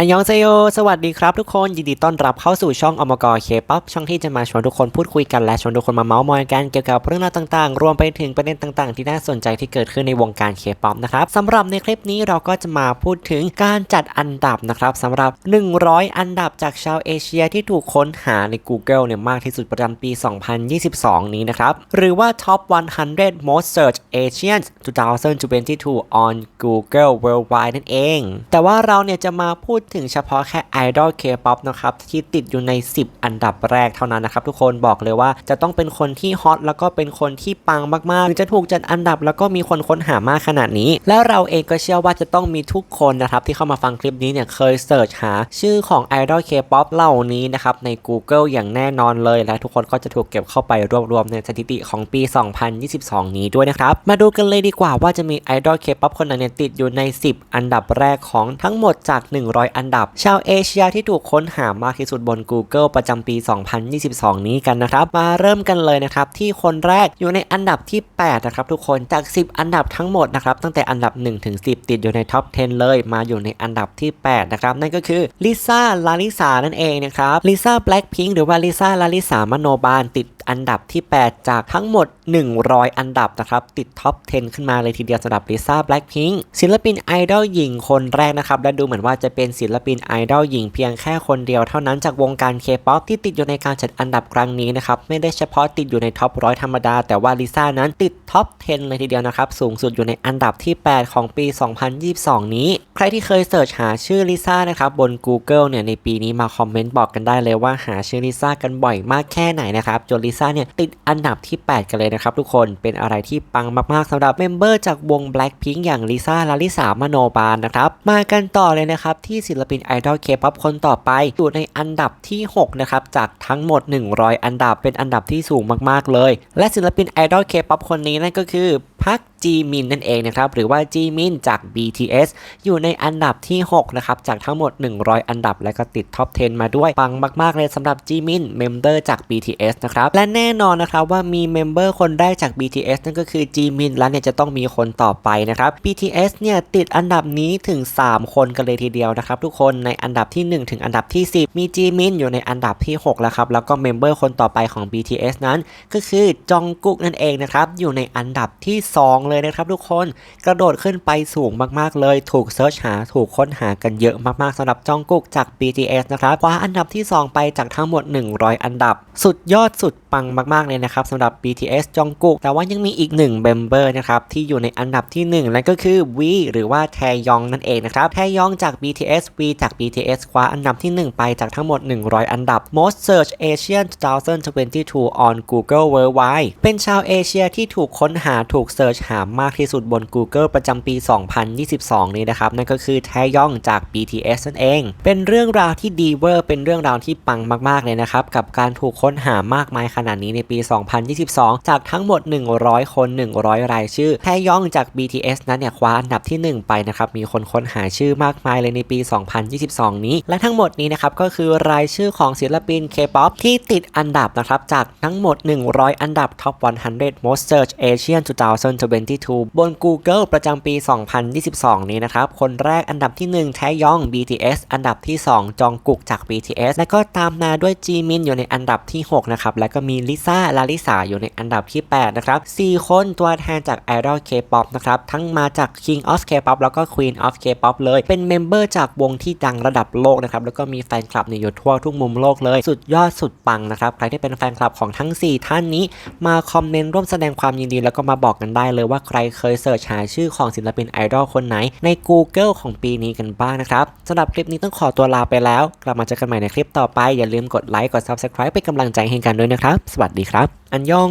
อันยองเซโยสวัสดีครับทุกคน ยินดีต้อนรับเข้าสู่ช่องอมกรเคป๊อปช่องที่จะมาชวนทุกคนพูดคุยกันและชวนทุกคนมาเมาส์มอยกันเกี่ยวกับเรื่องราวต่างๆ รวมไปถึงประเด็นต่างๆ ที่น่าสนใจที่เกิดขึ้นในวงการเคป๊อปนะครับสำหรับในคลิปนี้เราก็จะมาพูดถึงการจัดอันดับนะครับสำหรับ 100 อันดับจากชาวเอเชียที่ถูกค้นหาใน Google เนี่ยมากที่สุดประจำปี 2022 นี้นะครับหรือว่า Top 100 Most Searched Asians 2022 on Google Worldwide นั่นเอง แต่ว่าเราเนี่ยจะมาพูดถึงเฉพาะแค่ Idol K-pop นะครับที่ติดอยู่ใน 10 อันดับแรกเท่านั้นนะครับทุกคนบอกเลยว่าจะต้องเป็นคนที่ฮอตแล้วก็เป็นคนที่ปังมากๆถึงจะถูกจัดอันดับแล้วก็มีคนค้นหามากขนาดนี้ แล้วเราเองก็เชื่อว่าจะต้องมีทุกคนนะครับที่เข้ามาฟังคลิปนี้เนี่ยเคยเสิร์ชหา ชื่อของ Idol K-pop เหล่านี้นะครับใน Google อย่างแน่นอนเลยและทุกคนก็จะถูกเก็บเข้าไปรวบรวมในสถิติของปี 2022 นี้ด้วยนะครับ มาดูกันเลยดีกว่าว่าจะมี Idol K-pop คนไหนเนี่ยติดอยู่ใน 10 อันดับแรกของทั้งหมดจาก 100อันดับ ชาวเอเชียที่ถูกค้นหามากที่สุดบน Google ประจำปี 2022 นี้กันนะครับ มาเริ่มกันเลยนะครับ ที่คนแรกอยู่ในอันดับที่ 8 นะครับทุกคนจาก 10 อันดับทั้งหมดนะครับ ตั้งแต่อันดับ 1 ถึง 10 ติดอยู่ในท็อป 10 เลย มาอยู่ในอันดับที่ 8 นะครับ นั่นก็คือลิซ่าลาลิสานั่นเองนะครับลิซ่าแบล็คพิงค์หรือว่าลิซ่าลาลิสามโนบาลติดอันดับที่ 8 จากทั้งหมด 100 อันดับนะครับ ติดท็อป 10 ขึ้นมาเลยทีเดียวสำหรับลิซ่าแบล็คพิงค์ศิลปินไอดอลหญิงคนแรกนะครับ และดูเหมือนว่าจะเป็นศิลปินไอดอลหญิงเพียงแค่คนเดียวเท่านั้นจากวงการเคป๊อปที่ติดอยู่ในการจัดอันดับครั้งนี้นะครับไม่ได้เฉพาะติดอยู่ในท็อปร้อยธรรมดา แต่ว่าลิซ่านั้นติดท็อป 10 เลยทีเดียวนะครับสูงสุดอยู่ในอันดับที่ 8 ของปี 2022 นี้ ใครที่เคยเสิร์ชหาชื่อลิซ่านะครับบน Google เนี่ยในปีนี้มาคอมเมนต์บอกกันได้เลยว่าหาชื่อลิซ่ากันบ่อยมากแค่ไหนนะครับจนลิซ่าเนี่ยติดอันดับที่ 8 กันเลยนะครับทุกคนเป็นอะไรที่ปังมากๆสำหรับเมมเบอร์จากวง Blackpink อย่างลิซ่าลาลิสามโนบาลนะครับมากันต่อเลยนะครับที่ศิลลปินไอดอลเคป๊อปคนต่อไป อยู่ในอันดับที่ 6 นะครับ จากทั้งหมด 100 อันดับเป็นอันดับที่สูงมากๆเลย และศิลปินไอดอลเคป๊อปคนนี้นั่นก็คือ พักจีมินนั่นเองนะครับหรือว่าจีมินจาก BTS อยู่ในอันดับที่6นะครับจากทั้งหมด 100 อันดับและก็ติดท็อป 10 มาด้วยปังมาก ๆ เลยสำหรับจีมินเมมเบอร์จาก BTS นะครับและแน่นอนนะครับว่ามีเมมเบอร์คนแรกจาก BTS นั่นก็คือจีมินแล้วเนี่ยจะต้องมีคนต่อไปนะครับ BTS เนี่ยติดอันดับนี้ถึง 3 คนกันเลยทีเดียวนะครับทุกคนในอันดับที่ 1 ถึงอันดับที่ 10 มีจีมินอยู่ในอันดับที่ 6 แล้วครับแล้วก็เมมเบอร์คนต่อไปของ BTS นั้น ก็คือจองกุกนั่นเองนะครับอยู่ในอันดับที่2เลยนะครับทุกคนกระโดดขึ้นไปสูงมากๆเลย ถูกเซิร์ชหาถูกค้นหากันเยอะมากๆสำหรับจองกุกจาก BTS นะครับคว้าอันดับที่ 2 ไปจากทั้งหมด 100 อันดับ สุดยอดสุดปังมากๆเลยนะครับสำหรับ BTS จองกุก แต่ว่ายังมีอีกหนึ่งเมมเบอร์นะครับที่อยู่ในอันดับที่ 1 นั่นก็คือวีหรือว่าแทยองนั่นเองนะครับแทยองจาก BTS V จาก BTS คว้าอันดับที่ 1 ไปจากทั้งหมด 100 อันดับ Most Search Asian 2022 on Google Worldwide เป็นชาวเอเชียที่ถูกค้นหาถูกเสิร์ชหามากที่สุดบน Google ประจำปี 2022 นี้นะครับนั่นก็คือแทยองจาก BTS นั่นเอง เป็นเรื่องราวที่ดีเวอร์เป็นเรื่องราวที่ปังมากๆเลยนะครับกับการถูกค้นหามากมายขนาดนี้ในปี 2022 จากทั้งหมด 100 คน 100 รายชื่อแทยองจาก BTS นั้นเนี่ยคว้าอันดับที่ 1 ไปนะครับมีคนค้นหาชื่อมากมายเลยในปี 2022 นี้ และทั้งหมดนี้นะครับก็คือรายชื่อของศิลปิน K-POP ที่ติดอันดับนะครับจากทั้งหมด 100 อันดับ Top 100 Most Search Asian 2022 บน Google ประจำปี 2022 นี้นะครับ คนแรกอันดับที่ 1 แทยอง BTS อันดับที่ 2 จองกุกจาก BTS และก็ตามมาด้วยจีมินอยู่ในอันดับที่ 6 นะครับ แล้วก็มีมีลิซ่าลาลิสาอยู่ในอันดับที่ 8 นะครับ 4 คนตัวแทนจาก Idol K-pop นะครับ ทั้งมาจาก King of K-pop แล้วก็ Queen of K-pop เลย เป็นเมมเบอร์จากวงที่ดังระดับโลกนะครับ แล้วก็มีแฟนคลับเนี่ยอยู่ทั่วทุกมุมโลกเลย สุดยอดสุดปังนะครับ ใครที่เป็นแฟนคลับของทั้ง 4 ท่านนี้ มาคอมเมนต์ร่วมแสดงความยินดีแล้วก็มาบอกกันได้เลยว่าใครเคยเสิร์ชหาชื่อของศิลปินไอดอลคนไหน ใน Google ของปีนี้กันบ้างนะครับสำหรับคลิปนี้ต้องขอตัวลาไปแล้ว กลับมาเจอกันใหม่ในคลิปต่อไปอย่าลืมกดไลค์กด Subscribe เป็นกำลังใจให้กันด้วยนะครับสวัสดีครับ อันยอง